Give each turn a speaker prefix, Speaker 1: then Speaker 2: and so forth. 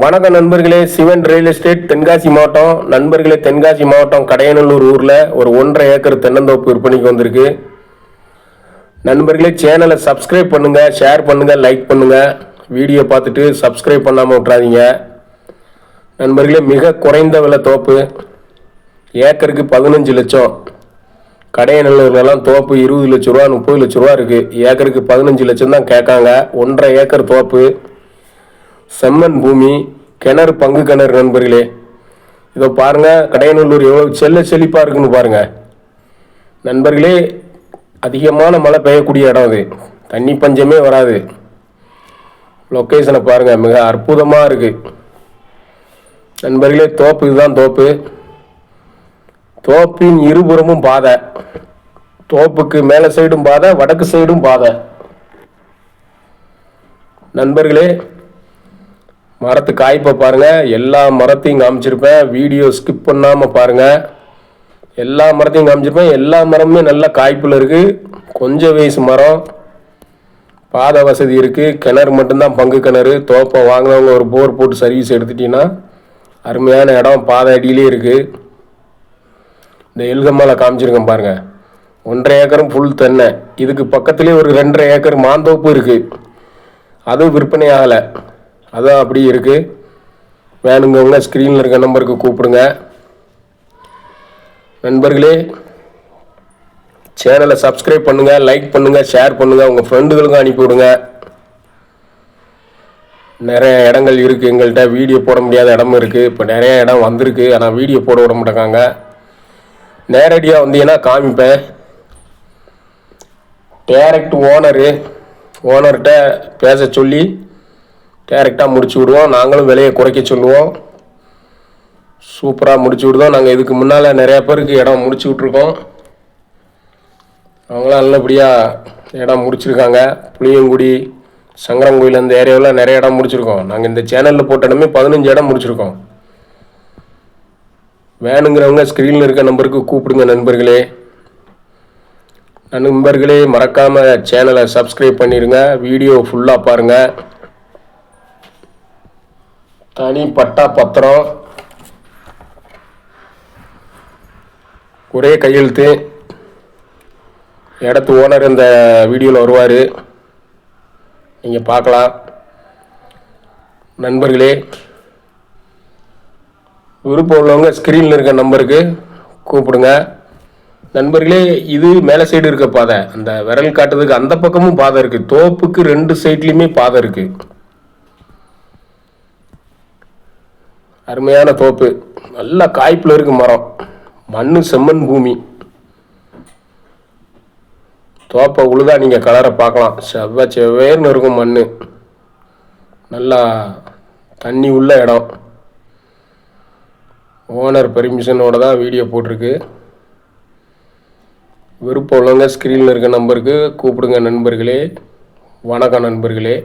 Speaker 1: வணக்கம் நண்பர்களே Sivan real estate Tenkasi மாவட்டம். நண்பர்களே தென்காசி மாவட்டம் கடையநல்லூர் ஊரில் ஒரு ஒன்றரை ஏக்கர் தென்னந்தோப்பு விற்பனைக்கு வந்திருக்கு. நண்பர்களே சேனலை சப்ஸ்கிரைப் பண்ணுங்கள் ஷேர் பண்ணுங்கள் லைக் பண்ணுங்கள் வீடியோ பார்த்துட்டு சப்ஸ்கிரைப் பண்ணாமல் விட்றாதீங்க நண்பர்களே மிக குறைந்த விலை தோப்பு. ஏக்கருக்கு பதினஞ்சு லட்சம். கடையநல்லூர்லலாம் தோப்பு இருபது லட்ச ரூபா முப்பது லட்ச ரூபா இருக்குது ஏக்கருக்கு பதினஞ்சு லட்சம் தான் கேட்காங்க. ஒன்றரை ஏக்கர் தோப்பு. செம்மன் பூமி கிணறு பங்கு கிணறு நண்பர்களே. இதோ பாருங்கள் கடையநல்லூர் எவ்வளோ செல்ல செழிப்பாக இருக்குன்னு பாருங்கள் நண்பர்களே அதிகமான மழை பெய்யக்கூடிய இடம் அது. தண்ணி பஞ்சமே வராது. லொக்கேஷனை பாருங்கள் மிக அற்புதமாக இருக்குது நண்பர்களே தோப்பு இதுதான் தோப்பு. தோப்பின் இருபுறமும் பாதை. தோப்புக்கு மேலே சைடும் பாதை வடக்கு சைடும் பாதை. நண்பர்களே மரத்து காய்ப்பை பாருங்க. எல்லா மரத்தையும் காமிச்சிருப்பேன். வீடியோ ஸ்கிப் பண்ணாமல் பாருங்க. எல்லா மரத்தையும் காமிச்சிருப்பேன். எல்லா மரமுமே நல்ல காய்ப்பில் இருக்குது கொஞ்சம் வயசு மரம். பாதை வசதி இருக்குது கிணறு மட்டும்தான் பங்கு கிணறு. தோப்பை வாங்கினவங்க ஒரு போர் போட்டு சர்வீஸ் எடுத்துட்டீங்கன்னா அருமையான இடம். பாதை அடியிலே இருக்குது இந்த எல்கம்மால காமிச்சிருக்கேன் பாருங்க. ஒன்றரை ஏக்கரும் ஃபுல் தென்னை. இதுக்கு பக்கத்துலேயே ஒரு ரெண்டரை ஏக்கர் மாந்தோப்பு இருக்குது அதுவும் விற்பனை ஆகலை. அதான் அப்படி இருக்குது வேணுங்கவங்க ஸ்க்ரீனில் இருக்க நம்பருக்கு கூப்பிடுங்க. நண்பர்களே சேனலை சப்ஸ்கிரைப் பண்ணுங்கள் லைக் பண்ணுங்கள் ஷேர் பண்ணுங்கள் உங்கள் ஃப்ரெண்டுகளுக்கும் அனுப்பிவிடுங்க நிறைய இடங்கள் இருக்குது எங்கள்கிட்ட வீடியோ போட முடியாத இடமும் இருக்குது இப்போ நிறைய இடம் வந்திருக்கு ஆனால் வீடியோ போட விட மாட்டேங்காங்க. நேரடியாக வந்தீங்கன்னா காமிப்பேன். டேரக்ட் ஓனரு ஓனர்கிட்ட பேச சொல்லி டேரெக்டாக முடிச்சு விடுவோம். நாங்களும் விலையை குறைக்க சொல்லுவோம். சூப்பராக முடிச்சு விடுதோம். நாங்கள் இதுக்கு முன்னால் நிறையா பேருக்கு இடம் முடிச்சு விட்ருக்கோம் அவங்களாம் நல்லபடியாக இடம் முடிச்சிருக்காங்க. புளியங்குடி சங்கரங்கோயில் அந்த ஏரியாவில் நிறைய இடம் முடிச்சிருக்கோம். நாங்கள் இந்த சேனலில் போட்ட இடமே பதினஞ்சு இடம் முடிச்சிருக்கோம். வேணுங்கிறவங்க ஸ்க்ரீனில் இருக்க நம்பருக்கு கூப்பிடுங்க நண்பர்களே. நண்பர்களே மறக்காமல் சேனலை சப்ஸ்கிரைப் பண்ணிடுங்க வீடியோ ஃபுல்லாக பாருங்கள் தனி பட்டா பத்திரம். ஒரே கையெழுத்து. இடத்து ஓனர் இந்த வீடியோவில் வருவார். நீங்கள் பார்க்கலாம். நண்பர்களே விருப்பம் உள்ளவங்க ஸ்க்ரீனில் இருக்க நம்பருக்கு கூப்பிடுங்க. நண்பர்களே இது மேலே சைடு இருக்க பாதை. அந்த விரல் காட்டுறதுக்கு அந்த பக்கமும் பாதை இருக்குது தோப்புக்கு ரெண்டு சைட்லேயுமே பாதை இருக்குது அருமையான தோப்பு. நல்ல காய்ப்பில் இருக்கு மரம். மண் செம்மண் பூமி. தோப்பை உழுதா நீங்கள் கலரை பார்க்கலாம். செவ்வ செவ்வேர்னு இருக்கும் மண் நல்லா தண்ணி உள்ள இடம். ஓனர் பெர்மிஷனோட தான் வீடியோ போட்டிருக்கு. விருப்பம் உள்ளவங்க ஸ்க்ரீனில் இருக்க நம்பருக்கு கூப்பிடுங்க நண்பர்களே. வணக்கம் நண்பர்களே.